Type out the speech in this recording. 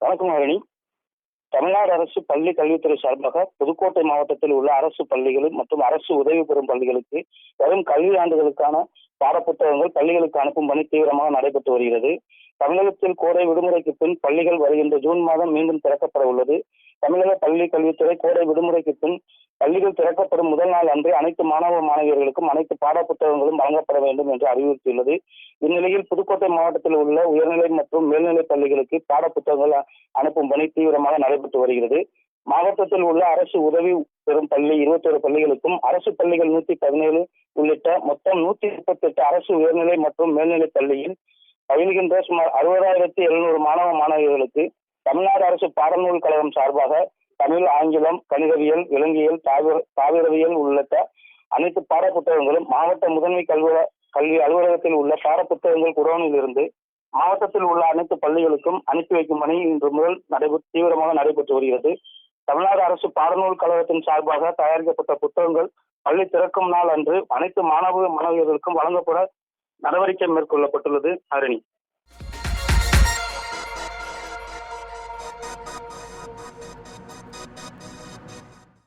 வணக்கம் ஹரணி தமிழ்நாடு அரசு பள்ளி கல்வித்துறை சார்பாக புதுக்கோட்டை மாவட்டத்தில் உள்ள அரசு பள்ளிகள் மற்றும் அரசு உதவி பெறும் பள்ளிகளுக்கு வரும் கல்வி ஆண்டுகளுக்கான பாடப்புத்தகங்கள் பள்ளிகளுக்கு அனுப்பும் பணி தீவிரமாக நடைபெற்று வருகிறது. தமிழகத்தில் கோடை விடுமுறைக்கு பின் பள்ளிகள் வருகின்ற ஜூன் மாதம் மீண்டும் திறக்கப்பட உள்ளது. தமிழக பள்ளி கல்வித்துறை கோடை விடுமுறைக்கு பின் பள்ளிகள் திறக்கப்படும் முதல் நாள் அன்று அனைத்து மாணவ மாணவியர்களுக்கும் அனைத்து பாடப்புத்தகங்களும் வழங்கப்பட வேண்டும் என்று அறிவுறுத்தியுள்ளது. இந்நிலையில் புதுக்கோட்டை மாவட்டத்தில் உள்ள உயர்நிலை மற்றும் மேல்நிலை பள்ளிகளுக்கு பாடப்புத்தகங்கள் அனுப்பும் பணி தீவிரமாக நடைபெற்று வருகிறது. மாவட்டத்தில் உள்ள அரசு உதவி பெறும் பள்ளி இருபத்தோரு பள்ளிகளுக்கும் அரசு பள்ளிகள் நூத்தி பதினேழு உள்ளிட்ட மொத்தம் நூத்தி முப்பத்தி எட்டு அரசு உயர்நிலை மற்றும் மேல்நிலை பள்ளியில் பயில்கின்ற சுமார் அறுபதாயிரத்தி எழுநூறு மாணவ மாணவியர்களுக்கு தமிழ்நாடு அரசு பாடநூல் கழகம் சார்பாக தமிழ் ஆங்கிலம் கணிதவியல் விலங்கியல் தாவர தாவரவியல் உள்ளிட்ட அனைத்து பாடப்புத்தகங்களும் மாவட்ட முதன்மை கல்வி கல்வி அலுவலகத்தில் உள்ள பாடப்புத்தகங்கள் குடோனில் இருந்து மாவட்டத்தில் உள்ள அனைத்து பள்ளிகளுக்கும் அனுப்பி வைக்கும் பணி இன்று முதல் நடைபெற்று தீவிரமாக நடைபெற்று வருகிறது. தமிழ்நாடு அரசு பாடநூல் கழகத்தின் சார்பாக தயாரிக்கப்பட்ட புத்தகங்கள் பள்ளி திறக்கும் நாள் அன்று அனைத்து மாணவ மாணவியர்களுக்கும் வழங்கப்பட நடவடிக்கை மேற்கொள்ளப்பட்டுள்ளது. ஹரணி